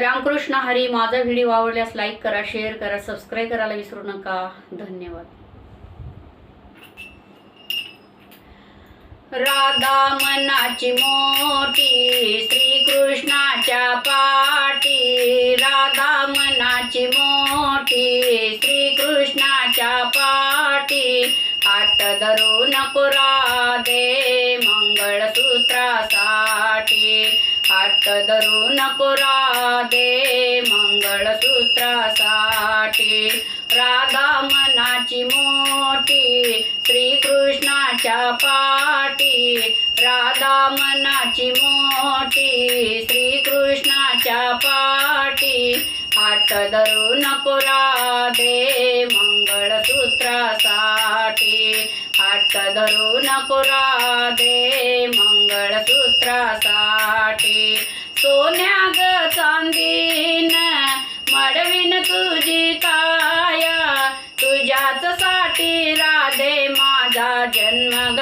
रामकृष्ण हरी माझा व्हिडिओ आवडल्यास लाईक करा शेअर करा सबस्क्राईब करायला विसरू नका. धन्यवाद. राधा मनाची मोठी श्रीकृष्णाच्या पाठी. राधा मनाची मोठी श्रीकृष्णाच्या पाठी. हात धरू नको राधे मंगळसूत्रासाठी हात धरू नको राधे मंगळसूत्रासाठी. राधा मनाची मोठी श्रीकृष्णाच्या पाठी. राधा मनाची मोठी श्रीकृष्णाच्या पाठी. हात धरू नको राधे मंगळसूत्रासाठी हात धरू नको राधे मंगळसूत्रासाठी. सोन्या ग चांदीन मडवीन तुझी काया. तुझ्याच साठी राधे माझा जन्म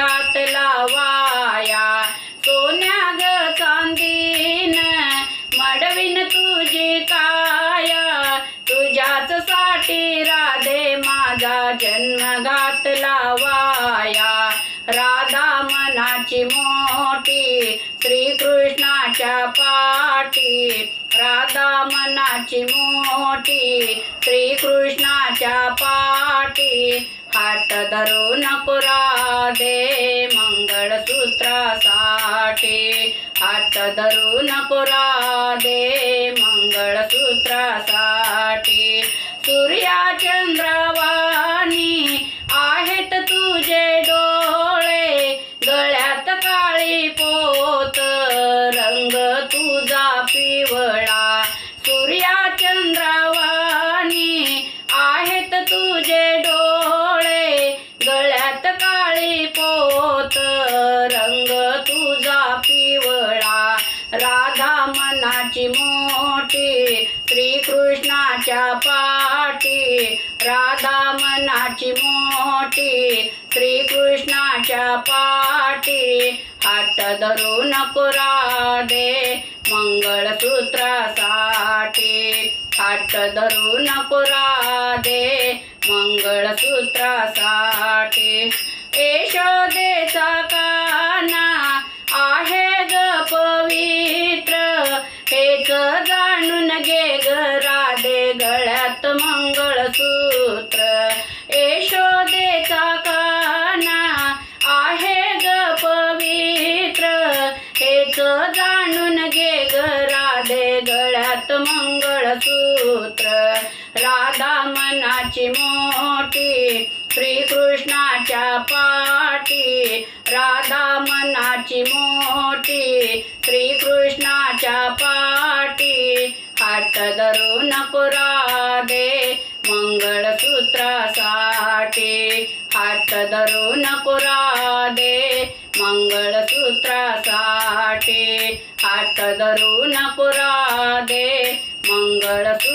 माझा जन्म घातला वाया राधा मनाची मोठी श्रीकृष्णाच्या पाठी. राधा मनाची मोठी श्रीकृष्णाच्या पाठी. हात धरू नको राधे मंगळसूत्रासाठी. हात धरू नको राधे मंगळसूत्रासाठी. सूर्या चंद्रवाणी चंद्रावानी आहेत तुझे डोळे गळ्यात काळी पोत रंग तुझा पिवळा राधा मनाची मोठी श्रीकृष्णाच्या पाठी राधा मनाची मोठी श्रीकृष्णाच्या पाठी हात धरू नको राधे मंगळसूत्रासाठी हात धरून नको राधे. मंगळसूत्रासाठी यशोदेचा काना आहे ग पवित्र. हेच जाणून घे ग राधे गळ्यात मंगळसूत्र गळ्यात मंगळसूत्र. राधा मनाची मोठी श्रीकृष्णाच्या पाठी. राधा मनाची मोठी श्रीकृष्णाच्या पाठी. हात धरू नको राधे मंगळसूत्रासाठी. हात धरू नको राधे मंगळसूत्रासाठी हात धरून पुरा दे मंगळसूत्रासाठी